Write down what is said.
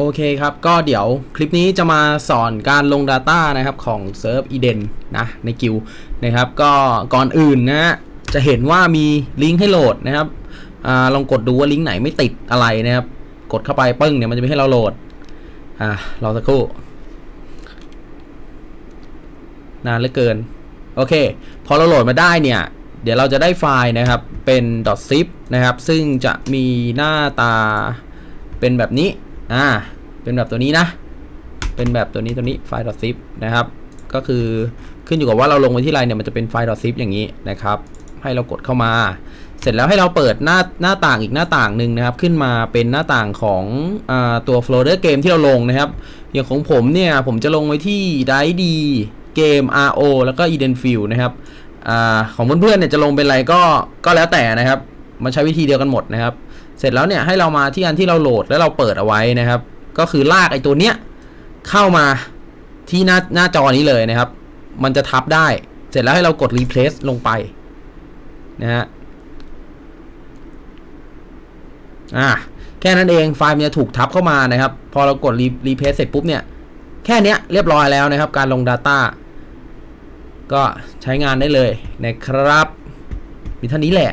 โอเคครับ ก็เดี๋ยวคลิปนี้จะมาสอนการลง Data นะครับของเซิร์ฟ Eden นะในกิวนะครับ ก็ก่อนอื่นนะฮะจะเห็นว่ามีลิงก์ให้โหลดนะครับอาลองกดดูว่าลิงก์ไหนไม่ติดอะไรนะครับ กดเข้าไปปึ้งเนี่ยมันจะไม่ให้เราโหลดอ่ารอสักครู่นานเหลือเกิน โอเค พอเราโหลดมาได้เนี่ย เดี๋ยวเราจะได้ไฟล์นะครับเป็น .zip นะครับ ซึ่งจะมีหน้าตาเป็นแบบนี้ อ่า เป็นแบบตัวนี้นะ เป็นแบบตัวนี้ตัวนี้ไฟล์ .zip นะครับ ก็คือขึ้นอยู่กับว่าเราลงไปที่ไรเนี่ยมันจะเป็นไฟล์ .zip อย่างนี้นะครับ ให้เรากดเข้ามา เสร็จแล้วให้เราเปิดหน้าหน้าต่างอีกหน้าต่างหนึ่งนะครับ ขึ้นมาเป็นหน้าต่างของอตัวโฟลเดอร์เกมที่เราลงนะครับ อย่างของผมเนี่ยผมจะลงไว้ที่ไดดีเกม RO แล้วก็ Eden Field นะครับอของเพื่อนๆเนี่ยจะลงเป็นอะไรก็ก็แล้วแต่นะครับ มันใช้วิธีเดียวกันหมดนะครับ เสร็จแล้วเนี่ยให้เรามาที่อันที่เราโหลดแล้วเราเปิดเอาไว้นะครับ ก็คือลากไอ้ตัวเนี้ยเข้ามาที่หน้าหน้าจอนี้เลยนะครับ มันจะทับได้ เสร็จแล้วให้เรากด replace ลงไปนะฮะอ่าแค่นั้นเองไฟล์มันจะถูกทับเข้ามานะครับ พอเรากดรีรีเพสเสร็จปุ๊บเนี่ย แค่เนี้ยเรียบร้อยแล้วนะครับ การลง Data ก็ใช้งานได้เลยนะครับ มีเท่านี้แหละ